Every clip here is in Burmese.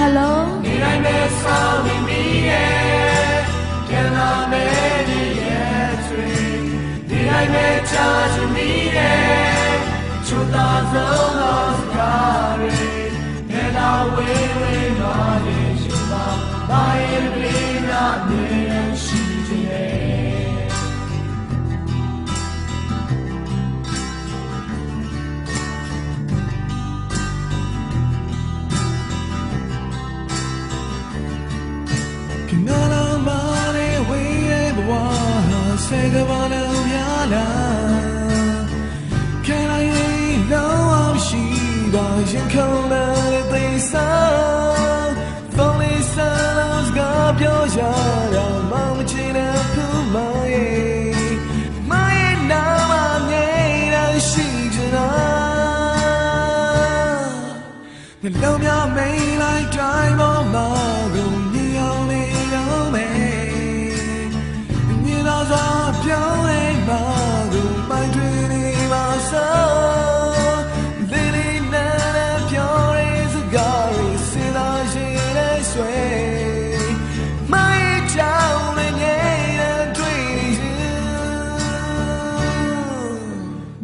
Hello ဒီတိုင်းပဲဆောင်းနေမိရဲ့ကျန်လာမယ်ဒီရဲ့တွေဒီတိုင်းပဲချာချင်မိရဲ့ချူတာဆုံးတော့စကားတွေနေလာဝေးဝေးမာနေရှိပါဘာရင်ပြေးနာနေ ဆေကဘာလုံးပြလာခံရရင်လုံးအောင်ရှိပါရင်ခုန်တဲ့သိစားဖုန်းလေးစားလို့စကားပြောရတာမမချင်တဲ့ဖူးမရဲ့မရဲ့နာမငယ်ရရှိ ပြောင်းလဲပါသူပိုင်တွင်နေပါဆုံးဒီလေးနဲ့ပြောင်းရဲစကားရစလာရှိနေဆွဲမိုင်းချောင်းနဲ့ငယ်တဲ့တွေ့နေရှင်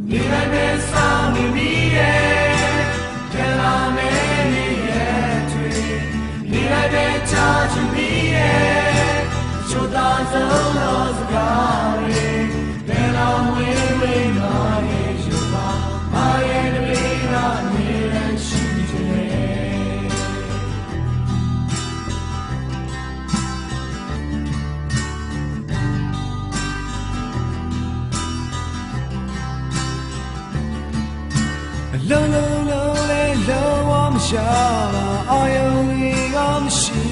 ဒီလိုက်နဲ့ဆောင်နေမိရဲ့ကြလာမယ်နေရဲ့တွေ့ဒီလိုက်နဲ့ချာချင်မိရဲ့ Should I tell those guys? လုံးလုံးလုံးလေးလုံးဝမရှာပါအာယုံကြီးကမရှိ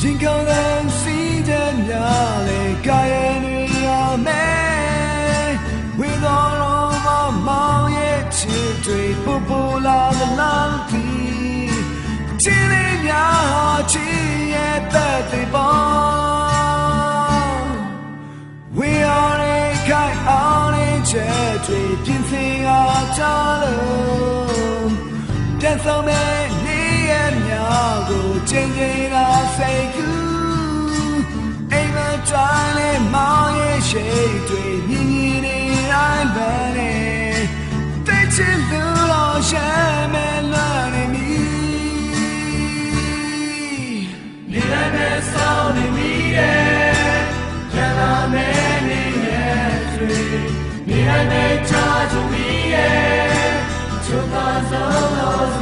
ရင်ကောင်းတဲ့စီးတဲ့များလေကာယတွေရမယ်ဝိသောရောမမောင်ရဲ့ချစ်တွေပူပူလာသလားဒီချစ်လေးများဟာချစ်ရဲ့တဲ့ နဲ့ဆုံးမဲ့နေ့ရက်များကိုချင်းချင်းသာစိတ်ကူးအိမ်မကြွလဲမောင်ရဲ့ရှိတ်တွေမြင်မြင်နေတိုင်းပဲနဲ့တိတ်ချင်သူတော်ရှမ်းမဲ့လွန်နေမီနေ့တိုင်းနဲ့ဆုံးနေမီရဲ့ကျန်လာမဲ့နေ့ရက်တွေနေ့တိုင်းနဲ့ချာချူမီရဲ့ took us all those